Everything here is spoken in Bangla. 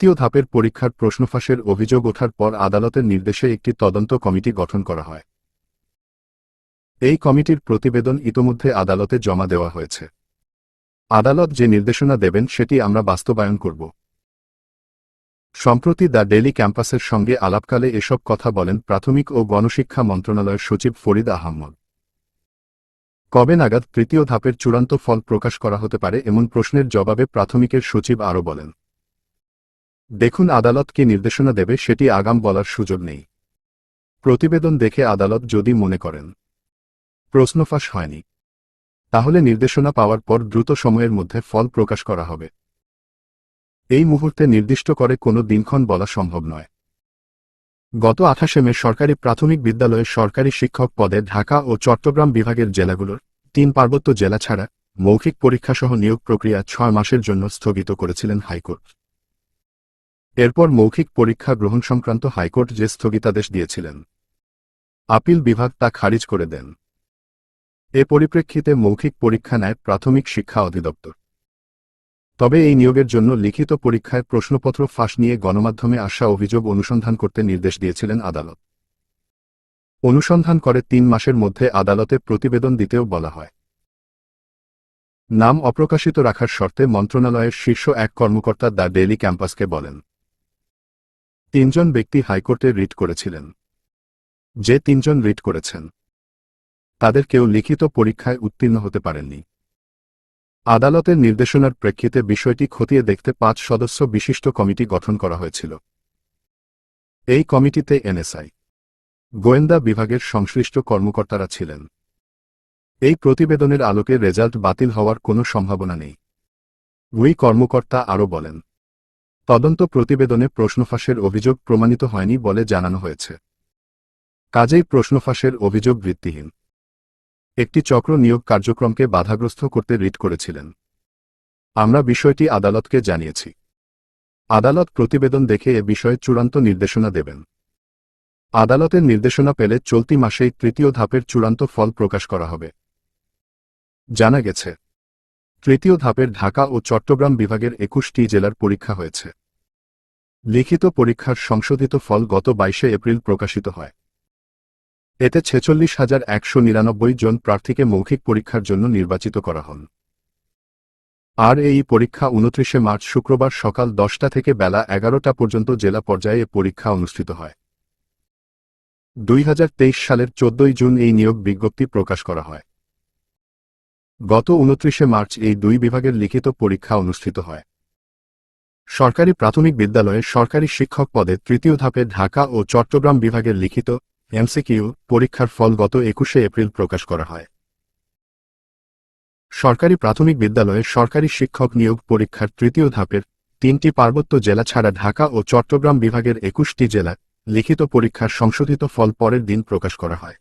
তৃতীয় ধাপের পরীক্ষার প্রশ্নফাঁসের অভিযোগ ওঠার পর আদালতের নির্দেশে একটি তদন্ত কমিটি গঠন করা হয়। এই কমিটির প্রতিবেদন ইতোমধ্যে আদালতে জমা দেওয়া হয়েছে। আদালত যে নির্দেশনা দেবেন সেটি আমরা বাস্তবায়ন করব। সম্প্রতি দ্য ডেলি ক্যাম্পাসের সঙ্গে আলাপকালে এসব কথা বলেন প্রাথমিক ও গণশিক্ষা মন্ত্রণালয়ের সচিব ফরিদ আহমদ। কবে নাগাদ তৃতীয় ধাপের চূড়ান্ত ফল প্রকাশ করা হতে পারে এমন প্রশ্নের জবাবে প্রাথমিকের সচিব আরও বলেন। দেখুন আদালত কি নির্দেশনা দেবে, সেটি আগাম বলার সুযোগ নেই। প্রতিবেদন দেখে আদালত যদি মনে করেন, প্রশ্ন ফাঁস হয়নি, তাহলে নির্দেশনা পাওয়ার পর দ্রুত সময়ের মধ্যে ফল প্রকাশ করা হবে। এই মুহূর্তে নির্দিষ্ট করে কোনো দিনক্ষণ বলা সম্ভব নয়। গত আঠাশে মে সরকারি প্রাথমিক বিদ্যালয়ে সরকারি শিক্ষক পদে ঢাকা ও চট্টগ্রাম বিভাগের জেলাগুলোর তিন পার্বত্য জেলা ছাড়া মৌখিক পরীক্ষাসহ নিয়োগ প্রক্রিয়া ছয় মাসের জন্য স্থগিত করেছিলেন হাইকোর্ট। এরপর মৌখিক পরীক্ষা গ্রহণ সংক্রান্ত হাইকোর্ট যে স্থগিতাদেশ দিয়েছিলেন। আপিল বিভাগ তা খারিজ করে দেন। এ পরিপ্রেক্ষিতে মৌখিক পরীক্ষা নেয় প্রাথমিক শিক্ষা অধিদপ্তর। তবে এই নিয়োগের জন্য লিখিত পরীক্ষায় প্রশ্নপত্র ফাঁস নিয়ে গণমাধ্যমে আসা অভিযোগ অনুসন্ধান করতে নির্দেশ দিয়েছিলেন আদালত। অনুসন্ধান করে তিন মাসের মধ্যে আদালতে প্রতিবেদন দিতেও বলা হয়। নাম অপ্রকাশিত রাখার শর্তে মন্ত্রণালয়ের শীর্ষ এক কর্মকর্তা দ্য ডেলি ক্যাম্পাসকে বলেন। তিনজন ব্যক্তি হাইকোর্টে রিট করেছিলেন। যে তিনজন রিট করেছেন, তাদের কেউ লিখিত পরীক্ষায় উত্তীর্ণ হতে পারেননি। আদালতের নির্দেশনার প্রেক্ষিতে বিষয়টি খতিয়ে দেখতে পাঁচ সদস্য বিশিষ্ট কমিটি গঠন করা হয়েছিল। এই কমিটিতে এনএসআই, গোয়েন্দা বিভাগের সংশ্লিষ্ট কর্মকর্তারা ছিলেন। এই প্রতিবেদনের আলোকে রেজাল্ট বাতিল হওয়ার কোনো সম্ভাবনা নেই। উই কর্মকর্তা আরও বলেন তদন্ত প্রতিবেদনে প্রশ্নফাঁসের অভিযোগ প্রমাণিত হয়নি বলে জানানো হয়েছে। কাজেই প্রশ্নফাঁসের অভিযোগ ভিত্তিহীন। একটি চক্র নিয়োগ কার্যক্রমকে বাধাগ্রস্ত করতে রিট করেছিলেন। আমরা বিষয়টি আদালতকে জানিয়েছি। আদালত প্রতিবেদন দেখে এ বিষয়ে চূড়ান্ত নির্দেশনা দেবেন। আদালতের নির্দেশনা পেলে চলতি মাসেই তৃতীয় ধাপের চূড়ান্ত ফল প্রকাশ করা হবে। জানা গেছে, তৃতীয় ধাপের ঢাকা ও চট্টগ্রাম বিভাগের একুশটি জেলার পরীক্ষা হয়েছে। লিখিত পরীক্ষার সংশোধিত ফল গত বাইশে এপ্রিল প্রকাশিত হয়। এতে ছেচল্লিশ হাজার একশো নিরানব্বই জন প্রার্থীকে মৌখিক পরীক্ষার জন্য নির্বাচিত করা হন আর এই পরীক্ষা উনত্রিশে মার্চ শুক্রবার সকাল দশটা থেকে বেলা এগারোটা পর্যন্ত জেলা পর্যায়ে পরীক্ষা অনুষ্ঠিত হয়। দুই হাজার তেইশ সালের চোদ্দই জুন এই নিয়োগ বিজ্ঞপ্তি প্রকাশ করা হয়। গত উনত্রিশে মার্চ এই দুই বিভাগের লিখিত পরীক্ষা অনুষ্ঠিত হয়। সরকারি প্রাথমিক বিদ্যালয়ে সরকারি শিক্ষক পদে তৃতীয় ধাপে ঢাকা ও চট্টগ্রাম বিভাগের লিখিত এমসিকিউ পরীক্ষার ফল গত একুশে এপ্রিল প্রকাশ করা হয়। সরকারি প্রাথমিক বিদ্যালয়ে সরকারি শিক্ষক নিয়োগ পরীক্ষার তৃতীয় ধাপের তিনটি পার্বত্য জেলা ছাড়া ঢাকা ও চট্টগ্রাম বিভাগের একুশটি জেলা লিখিত পরীক্ষার সংশোধিত ফল পরের দিন প্রকাশ করা হয়।